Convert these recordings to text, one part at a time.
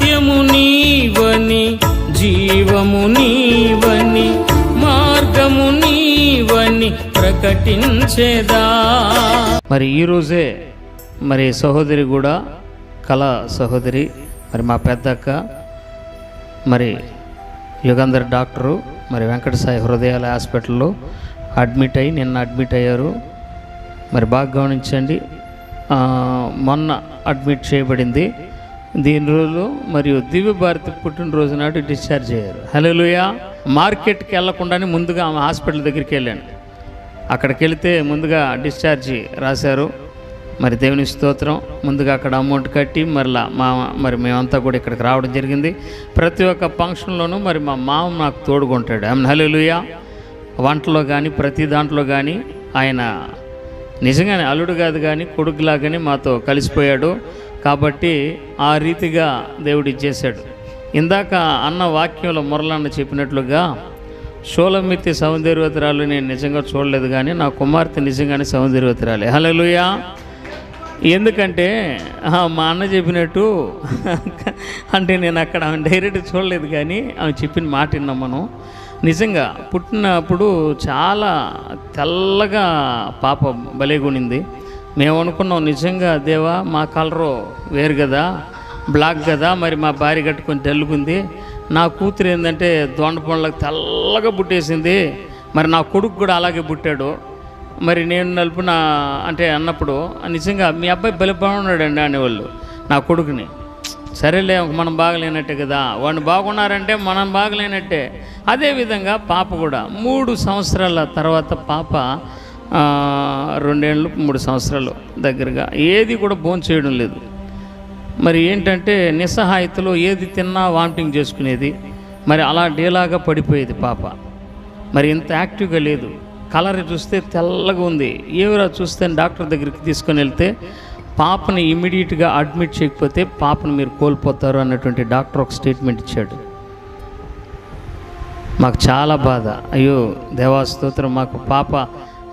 సత్యము నీవని జీవము నీవని మార్గము నీవని ప్రకటించేదా? మరి ఈరోజే మరి సహోదరి కూడా కళ సహోదరి మరి మా పెద్దక్క మరి యుగంధర్ డాక్టరు మరి వెంకట సాయి హృదయాల హాస్పిటల్లో అడ్మిట్ అయ్యి నిన్న అడ్మిట్ అయ్యారు. మరి బాగా గమనించండి. మొన్న అడ్మిట్ చేయబడింది. దీని రోజులు మరియు దివ్య భారతి పుట్టినరోజు నాడు డిశ్చార్జ్ అయ్యారు హలోలుయా మార్కెట్కి వెళ్ళకుండానే ముందుగా ఆమె హాస్పిటల్ దగ్గరికి వెళ్ళాను. అక్కడికి వెళితే ముందుగా డిశ్చార్జ్ రాశారు. మరి దేవుని స్తోత్రం. ముందుగా అక్కడ అమౌంట్ కట్టి మరలా మా మరి మేమంతా కూడా ఇక్కడికి రావడం జరిగింది. ప్రతి ఒక్క ఫంక్షన్లోనూ మరి మా మామ నాకు తోడుకుంటాడు ఆమె హలోలుయా వంటలో కానీ ప్రతి దాంట్లో కానీ ఆయన నిజంగానే అల్లుడు కాదు కానీ కొడుకులాగానే మాతో కలిసిపోయాడు. కాబట్టి ఆ రీతిగా దేవుడు ఇచ్చేశాడు ఇందాక అన్న వాక్యంలో మురళన్న చెప్పినట్లుగా షోలమిత్తి సౌందర్యవతరాలు నేను నిజంగా చూడలేదు కానీ నా కుమార్తె నిజంగానే సౌందర్యవతరాలే హలోయా ఎందుకంటే మా అన్న చెప్పినట్టు అంటే నేను అక్కడ ఆమె డైరెక్ట్ చూడలేదు కానీ ఆమె చెప్పిన మాట విన్నాం మనం. నిజంగా పుట్టినప్పుడు చాలా తెల్లగా పాప భలేగునింది మేము అనుకున్నాం నిజంగా దేవా మా కలరు వేరు కదా బ్లాక్ కదా మరి మా భార్య కట్టుకొని కొంచెం తెల్లుకుంది. నా కూతురు ఏంటంటే దొండ పండ్లకు తెల్లగా పుట్టేసింది. మరి నా కొడుకు కూడా అలాగే పుట్టాడు. మరి నేను నలుపున అంటే అన్నప్పుడు నిజంగా మీ అబ్బాయి బలి బాగున్నాడండి అనేవాళ్ళు నా కొడుకుని. సరేలే మనం బాగలేనట్టే కదా వాడిని బాగున్నారంటే మనం బాగలేనట్టే. అదేవిధంగా పాప కూడా మూడు సంవత్సరాల తర్వాత పాప రెండేళ్ళు మూడు సంవత్సరాలు దగ్గరగా. ఏది కూడా భోజనం చేయడం లేదు. మరి ఏంటంటే నిస్సహాయతలో ఏది తిన్నా వామిటింగ్ చేసుకునేది. మరి అలా డేలాగా పడిపోయేది పాప. మరి ఇంత యాక్టివ్గా లేదు. కలర్ చూస్తే తెల్లగా ఉంది. ఏవరా చూస్తే డాక్టర్ దగ్గరికి తీసుకొని వెళ్తే పాపని ఇమీడియట్గా అడ్మిట్ చేయకపోతే పాపను మీరు కోల్పోతారు అన్నటువంటి డాక్టర్ ఒక స్టేట్మెంట్ ఇచ్చాడు. మాకు చాలా బాధ. అయ్యో దేవాస్తోత్రం మాకు పాప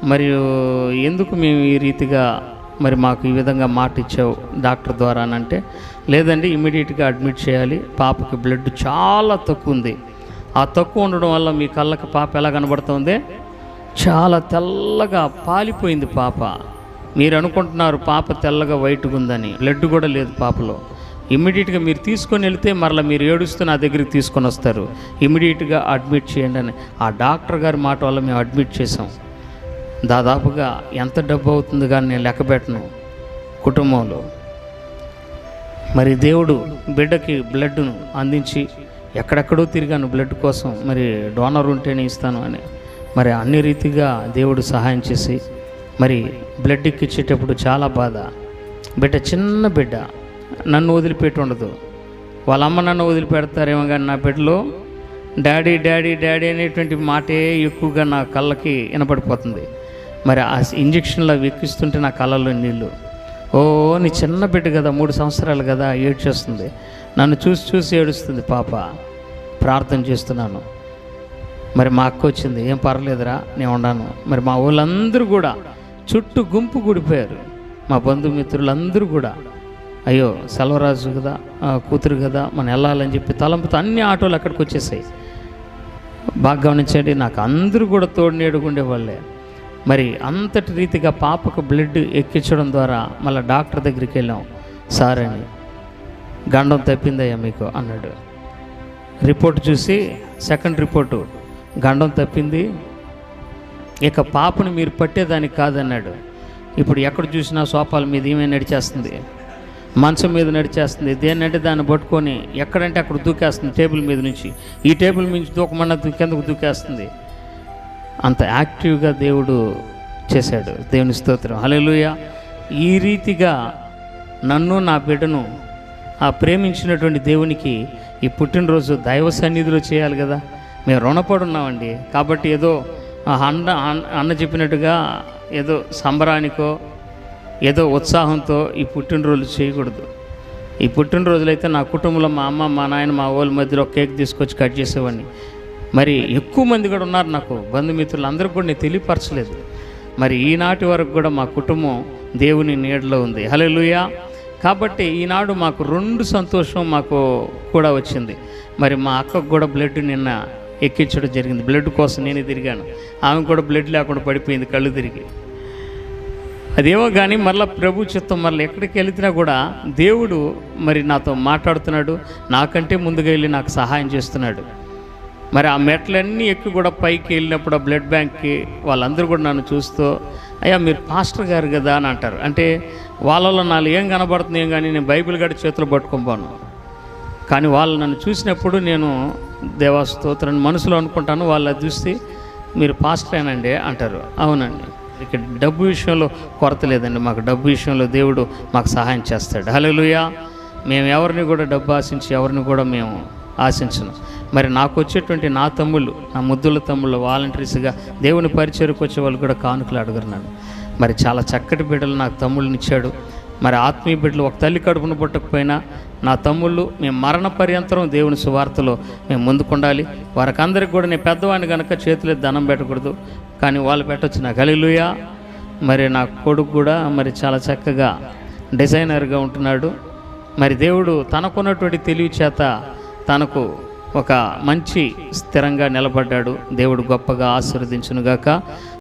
మరియు ఎందుకు మేము ఈ రీతిగా మరి మాకు ఈ విధంగా మాట ఇచ్చావు డాక్టర్ ద్వారా అని అంటే లేదండి ఇమీడియట్గా అడ్మిట్ చేయాలి. పాపకి బ్లడ్ చాలా తక్కువ ఉంది. ఆ తక్కువ ఉండడం వల్ల మీ కళ్ళకి పాప ఎలా కనబడుతుంది? చాలా తెల్లగా పాలిపోయింది పాప. మీరు అనుకుంటున్నారు పాప తెల్లగా వైట్గా ఉందని. బ్లడ్ కూడా లేదు పాపలో. ఇమ్మీడియట్గా మీరు తీసుకొని వెళ్తే మరలా మీరు ఏడుస్తూ నా దగ్గరికి తీసుకొని వస్తారు. ఇమ్మీడియట్గా అడ్మిట్ చేయండి అని. ఆ డాక్టర్ గారి మాట వల్ల మేము అడ్మిట్ చేసాం దాదాపుగా ఎంత డబ్బు అవుతుంది కానీ నేను లెక్క పెట్టను కుటుంబంలో. మరి దేవుడు బిడ్డకి బ్లడ్ను అందించి ఎక్కడెక్కడో తిరిగాను బ్లడ్ కోసం. మరి డోనర్ ఉంటేనే ఇస్తాను అని. మరి అన్ని రీతిగా దేవుడు సహాయం చేసి మరి బ్లడ్ ఇచ్చేటప్పుడు చాలా బాధ. బిడ్డ చిన్న బిడ్డ నన్ను వదిలిపెట్టి ఉండదు. వాళ్ళ అమ్మ నన్ను వదిలిపెడతారేమో కానీ నా బిడ్డలో డాడీ డాడీ డాడీ అనేటువంటి మాటే ఎక్కువగా నా కళ్ళకి వినపడిపోతుంది. మరి ఆ ఇంజక్షన్లో వెక్కిస్తుంటే నా కళ్ళలో నీళ్ళు ఓ నీ చిన్న బిడ్డ కదా మూడు సంవత్సరాలు కదా ఏడ్చేస్తుంది. నన్ను చూసి చూసి ఏడుస్తుంది పాప. ప్రార్థన చేస్తున్నాను. మరి మా అక్క వచ్చింది ఏం పర్లేదురా నేను ఉన్నాను మరి మా వాళ్ళందరూ కూడా చుట్టూ గుంపు కూడిపోయారు. మా బంధుమిత్రులందరూ కూడా. అయ్యో సెలవరాజు కదా కూతురు కదా మనం వెళ్ళాలని చెప్పి తలంపుతో అన్ని ఆటోలు అక్కడికి వచ్చేసాయి. బాగా గమనించండి నాకు అందరూ కూడా తోడు నేడుకుండే వాళ్ళే మరి అంతటి రీతిగా పాపకు బ్లడ్ ఎక్కించడం ద్వారా మళ్ళీ డాక్టర్ దగ్గరికి వెళ్ళాం. సార్ అని గండం తప్పిందయ్యా మీకు అన్నాడు. రిపోర్ట్ చూసి సెకండ్ రిపోర్టు గండం తప్పింది ఇక పాపను మీరు పట్టేదానికి కాదన్నాడు. ఇప్పుడు ఎక్కడ చూసినా సోఫాల మీద ఏమే నడిచేస్తుంది మంచం మీద నడిచేస్తుంది. దేన్నంటే దాన్ని పట్టుకొని ఎక్కడంటే అక్కడ దూకేస్తుంది టేబుల్ మీద నుంచి. ఈ టేబుల్ నుంచి దూకమన్నా కిందకు దూకేస్తుంది. అంత యాక్టివ్గా దేవుడు చేశాడు. దేవుని స్తోత్రం. హల్లెలూయా. ఈ రీతిగా నన్ను నా బిడ్డను ఆ ప్రేమించినటువంటి దేవునికి ఈ పుట్టినరోజు దైవ సన్నిధిలో చేయాలి కదా. మేము రుణపడున్నామండి కాబట్టి ఏదో ఆ అన్న అన్న- అన్న చెప్పినట్టుగా ఏదో సంబరానికో ఏదో ఉత్సాహంతో ఈ పుట్టినరోజు చేయకూడదు. ఈ పుట్టినరోజులు అయితే నా కుటుంబంలో మా అమ్మ మా నాయన మా వాళ్ళ మధ్యలో కేక్ తీసుకొచ్చి కట్ చేసేవాడిని. మరి ఎక్కువ మంది కూడా ఉన్నారు నాకు. బంధుమిత్రులు అందరూ కూడా నేను తెలియపరచలేదు. మరి ఈనాటి వరకు కూడా మా కుటుంబం దేవుని నీడలో ఉంది. హలోలుయా కాబట్టి ఈనాడు మాకు రెండు సంతోషం మాకు కూడా వచ్చింది. మరి మా అక్కకు కూడా బ్లడ్ నిన్న ఎక్కించడం జరిగింది. బ్లడ్ కోసం నేను తిరిగాను. ఆమె కూడా బ్లడ్ లేకుండా పడిపోయింది కళ్ళు తిరిగి. అదేమో కానీ మళ్ళీ ప్రభు చిత్తం మళ్ళీ ఎక్కడికి వెళ్తున్నా కూడా దేవుడు మరి నాతో మాట్లాడుతున్నాడు. నాకంటే ముందుగా వెళ్ళి నాకు సహాయం చేస్తున్నాడు. మరి ఆ మెట్లన్నీ ఎక్కి కూడా పైకి వెళ్ళినప్పుడు ఆ బ్లడ్ బ్యాంక్కి వాళ్ళందరూ కూడా నన్ను చూస్తూ అయ్యా మీరు పాస్టర్ గారు కదా అని అంటారు. అంటే వాళ్ళలో నాలో ఏం కనబడుతుంది ఏం కానీ నేను బైబిల్ గడి చేతులు పట్టుకొని కానీ వాళ్ళు నన్ను చూసినప్పుడు నేను దేవాస్తోత్రాన్ని మనసులో అనుకుంటాను వాళ్ళు చూసి చూస్తే మీరు పాస్టరేనండి అంటారు. అవునండి. ఇక్కడ డబ్బు విషయంలో కొరత లేదండి. మాకు డబ్బు విషయంలో దేవుడు మాకు సహాయం చేస్తాడు. హలో మేము ఎవరిని కూడా డబ్బు ఆశించి ఎవరిని కూడా మేము ఆశించను. మరి నాకు వచ్చేటువంటి నా తమ్ముళ్ళు నా ముద్దుల తమ్ముళ్ళు వాలంటీర్స్గా దేవుని పరిచయకు వచ్చే వాళ్ళు కూడా కానుకలు అడుగుతున్నాడు. మరి చాలా చక్కటి బిడ్డలు నాకు తమ్ముళ్ళని ఇచ్చాడు. మరి ఆత్మీయ బిడ్డలు ఒక తల్లి కడుపున పుట్టకపోయినా నా తమ్ముళ్ళు మేము మరణ పర్యంతరం దేవుని సువార్తలో మేము ముందుకుండాలి. వారికందరికి కూడా నేను పెద్దవాడిని కనుక చేతులు దనం పెట్టకూడదు. కానీ వాళ్ళు పెట్టొచ్చు నాకు. హల్లెలూయా! మరి నా కొడుకు కూడా మరి చాలా చక్కగా డిజైనర్గా ఉంటున్నాడు. మరి దేవుడు తనకున్నటువంటి తెలివి చేత తనకు ఒక మంచి స్థిరంగా నిలబడ్డాడు. దేవుడు గొప్పగా ఆశీర్వదించునుగాక.